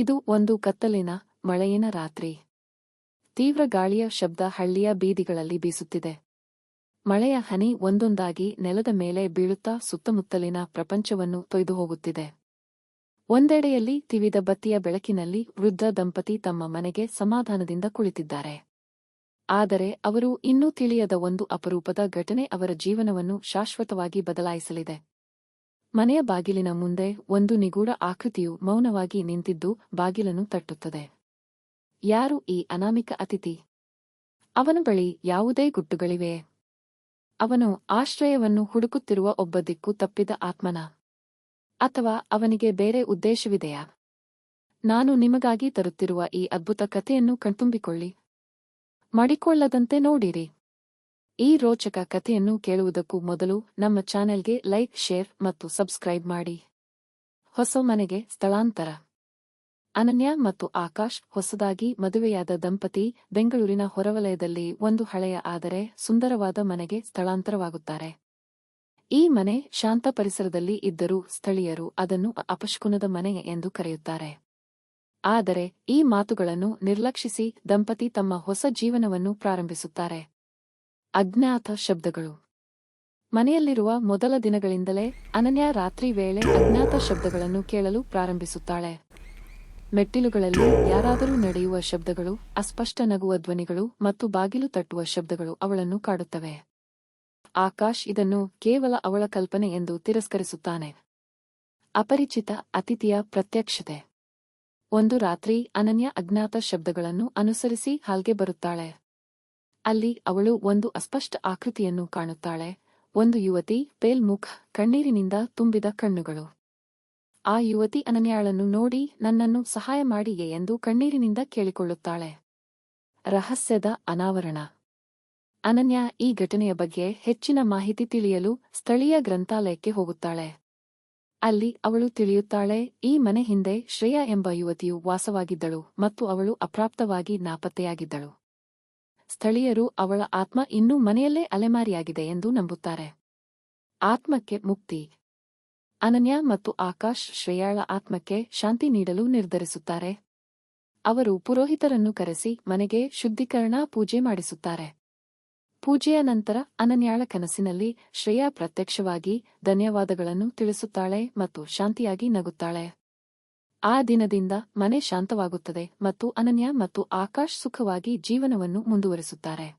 ಇದು ಒಂದು ಕತ್ತಲಿನ ಮಳೆಯಿನ ರಾತ್ರಿ. ತೀವ್ರ ಗಾಳಿಯ ಶಬ್ದ ಹಳ್ಳಿಯ ಬೀದಿಗಳಲ್ಲಿ ಬೀಸುತ್ತಿದೆ. ಮಳೆಯ ಹನಿ ಒಂದೊಂದಾಗಿ ನೆಲದ ಮೇಲೆ ಬೀಳುತ್ತಾ ಸುತ್ತಮುತ್ತಲಿನ ಪ್ರಪಂಚವನ್ನು ತೊಯ್ದು ಹೋಗುತ್ತಿದೆ ಒಂದೆಡೆಯಲ್ಲಿ ತಿವಿದ ಬತ್ತಿಯ ಬೆಳಕಿನಲ್ಲಿ ವೃದ್ಧ ದಂಪತಿ ತಮ್ಮ ಮನೆಗೆ ಸಮಾಧಾನದಿಂದ ಕುಳಿತಿದ್ದಾರೆ. ಆದರೆ ಅವರು ಇನ್ನೂ ತಿಳಿಯದ ಒಂದು ಅಪರೂಪದ ಘಟನೆ ಅವರ ಜೀವನವನ್ನು ಶಾಶ್ವತವಾಗಿ ಬದಲಾಯಿಸಲಿದೆ. ಮನೆಯ ಬಾಗಿಲಿನ ಮುಂದೆ ಒಂದು ನಿಗೂಢ ಆಕೃತಿಯು ಮೌನವಾಗಿ ನಿಂತಿದ್ದು ಬಾಗಿಲನ್ನು ತಟ್ಟುತ್ತದೆ. ಯಾರು ಈ ಅನಾಮಿಕ ಅತಿಥಿ? ಅವನ ಬಳಿ ಯಾವುದೇ ಗುಟ್ಟುಗಳಿವೆ ಅವನು ಆಶ್ರಯವನ್ನು ಹುಡುಕುತ್ತಿರುವ ಒಬ್ಬ ದಿಕ್ಕು ತಪ್ಪಿದ ಆತ್ಮನ. ಅಥವಾ ಅವನಿಗೆ ಬೇರೆ ಉದ್ದೇಶವಿದೆಯಾ? ನಾನು ನಿಮಗಾಗಿ ತರುತ್ತಿರುವ ಈ ಅದ್ಭುತ ಕಥೆಯನ್ನು ಕಣ್ತುಂಬಿಕೊಳ್ಳಿ. ಮಡಿಕೊಳ್ಳದಂತೆ ನೋಡಿರಿ. ಈ ರೋಚಕ ಕಥೆಯನ್ನು ಕೇಳುವುದಕ್ಕೂ ಮೊದಲು ನಮ್ಮ ಚಾನೆಲ್ಗೆ ಲೈಕ್, ಶೇರ್ ಮತ್ತು ಸಬ್ಸ್ಕ್ರೈಬ್ ಮಾಡಿ. ಹೊಸ ಮನೆಗೆ ಸ್ಥಳಾಂತರ. ಅನನ್ಯ ಮತ್ತು ಆಕಾಶ್ ಹೊಸದಾಗಿ ಮದುವೆಯಾದ ದಂಪತಿ ಬೆಂಗಳೂರಿನ ಹೊರವಲಯದಲ್ಲಿ ಒಂದು ಹಳೆಯ ಆದರೆ ಸುಂದರವಾದ ಮನೆಗೆ ಸ್ಥಳಾಂತರವಾಗುತ್ತಾರೆ. ಈ ಮನೆ ಶಾಂತ ಪರಿಸರದಲ್ಲಿ ಇದ್ದರೂ ಸ್ಥಳೀಯರು ಅದನ್ನು ಅಪಶಕುನದ ಮನೆ ಎಂದು ಕರೆಯುತ್ತಾರೆ. ಆದರೆ ಈ ಮಾತುಗಳನ್ನು ನಿರ್ಲಕ್ಷಿಸಿ ದಂಪತಿ ತಮ್ಮ ಹೊಸ ಜೀವನವನ್ನು ಪ್ರಾರಂಭಿಸುತ್ತಾರೆ. ಅಜ್ಞಾತ ಶಬ್ದಗಳು. ಮನೆಯಲ್ಲಿರುವ ಮೊದಲ ದಿನಗಳಿಂದಲೇ ಅನನ್ಯ ರಾತ್ರಿ ವೇಳೆ ಅಜ್ಞಾತ ಶಬ್ದಗಳನ್ನು ಕೇಳಲು ಪ್ರಾರಂಭಿಸುತ್ತಾಳೆ. ಮೆಟ್ಟಿಲುಗಳಲ್ಲಿ ಯಾರಾದರೂ ನಡೆಯುವ ಶಬ್ದಗಳು, ಅಸ್ಪಷ್ಟ ನಗುವ ಧ್ವನಿಗಳು ಮತ್ತು ಬಾಗಿಲು ತಟ್ಟುವ ಶಬ್ದಗಳು ಅವಳನ್ನು ಕಾಡುತ್ತವೆ. ಆಕಾಶ್ ಇದನ್ನು ಕೇವಲ ಅವಳ ಕಲ್ಪನೆ ಎಂದು ತಿರಸ್ಕರಿಸುತ್ತಾನೆ. ಅಪರಿಚಿತ ಅತಿಥಿಯ ಪ್ರತ್ಯಕ್ಷತೆ. ಒಂದು ರಾತ್ರಿ ಅನನ್ಯ ಅಜ್ಞಾತ ಶಬ್ದಗಳನ್ನು ಅನುಸರಿಸಿ ಹಾಲ್ಗೆ ಬರುತ್ತಾಳೆ. ಅಲ್ಲಿ ಅವಳು ಒಂದು ಅಸ್ಪಷ್ಟ ಆಕೃತಿಯನ್ನು ಕಾಣುತ್ತಾಳೆ. ಒಂದು ಯುವತಿ ಪೇಲ್ ಮುಖ ಕಣ್ಣೀರಿನಿಂದ ತುಂಬಿದ ಕಣ್ಣುಗಳು. ಆ ಯುವತಿ ಅನನ್ಯಾಳನ್ನು ನೋಡಿ ನನ್ನನ್ನು ಸಹಾಯ ಮಾಡಿಯೇ ಎಂದು ಕಣ್ಣೀರಿನಿಂದ ಕೇಳಿಕೊಳ್ಳುತ್ತಾಳೆ. ರಹಸ್ಯದ ಅನಾವರಣ. ಅನನ್ಯ ಈ ಘಟನೆಯ ಬಗ್ಗೆ ಹೆಚ್ಚಿನ ಮಾಹಿತಿ ತಿಳಿಯಲು ಸ್ಥಳೀಯ ಗ್ರಂಥಾಲಯಕ್ಕೆ ಹೋಗುತ್ತಾಳೆ. ಅಲ್ಲಿ ಅವಳು ತಿಳಿಯುತ್ತಾಳೆ, ಈ ಮನೆ ಹಿಂದೆ ಶ್ರೇಯಾ ಎಂಬ ಯುವತಿಯು ವಾಸವಾಗಿದ್ದಳು ಮತ್ತು ಅವಳು ಅಪ್ರಾಪ್ತವಾಗಿ ನಾಪತ್ತೆಯಾಗಿದ್ದಳು. ಸ್ಥಳೀಯರು ಅವಳ ಆತ್ಮ ಇನ್ನೂ ಮನೆಯಲ್ಲೇ ಅಲೆಮಾರಿಯಾಗಿದೆ ಎಂದು ನಂಬುತ್ತಾರೆ. ಆತ್ಮಕ್ಕೆ ಮುಕ್ತಿ. ಅನನ್ಯ ಮತ್ತು ಆಕಾಶ್ ಶ್ರೇಯಾಳ ಆತ್ಮಕ್ಕೆ ಶಾಂತಿ ನೀಡಲು ನಿರ್ಧರಿಸುತ್ತಾರೆ. ಅವರು ಪುರೋಹಿತರನ್ನು ಕರೆಸಿ ಮನೆಗೆ ಶುದ್ಧೀಕರಣ ಪೂಜೆ ಮಾಡಿಸುತ್ತಾರೆ. ಪೂಜೆಯ ನಂತರ ಅನನ್ಯಾಳ ಕನಸಿನಲ್ಲಿ ಶ್ರೇಯಾ ಪ್ರತ್ಯಕ್ಷವಾಗಿ ಧನ್ಯವಾದಗಳನ್ನು ತಿಳಿಸುತ್ತಾಳೆ ಮತ್ತು ಶಾಂತಿಯಾಗಿ ನಗುತ್ತಾಳೆ. ಆ ದಿನದಿಂದ ಮನೆ ಶಾಂತವಾಗುತ್ತದೆ ಮತ್ತು ಅನನ್ಯ ಮತ್ತು ಆಕಾಶ್ ಸುಖವಾಗಿ ಜೀವನವನ್ನು ಮುಂದುವರಿಸುತ್ತಾರೆ.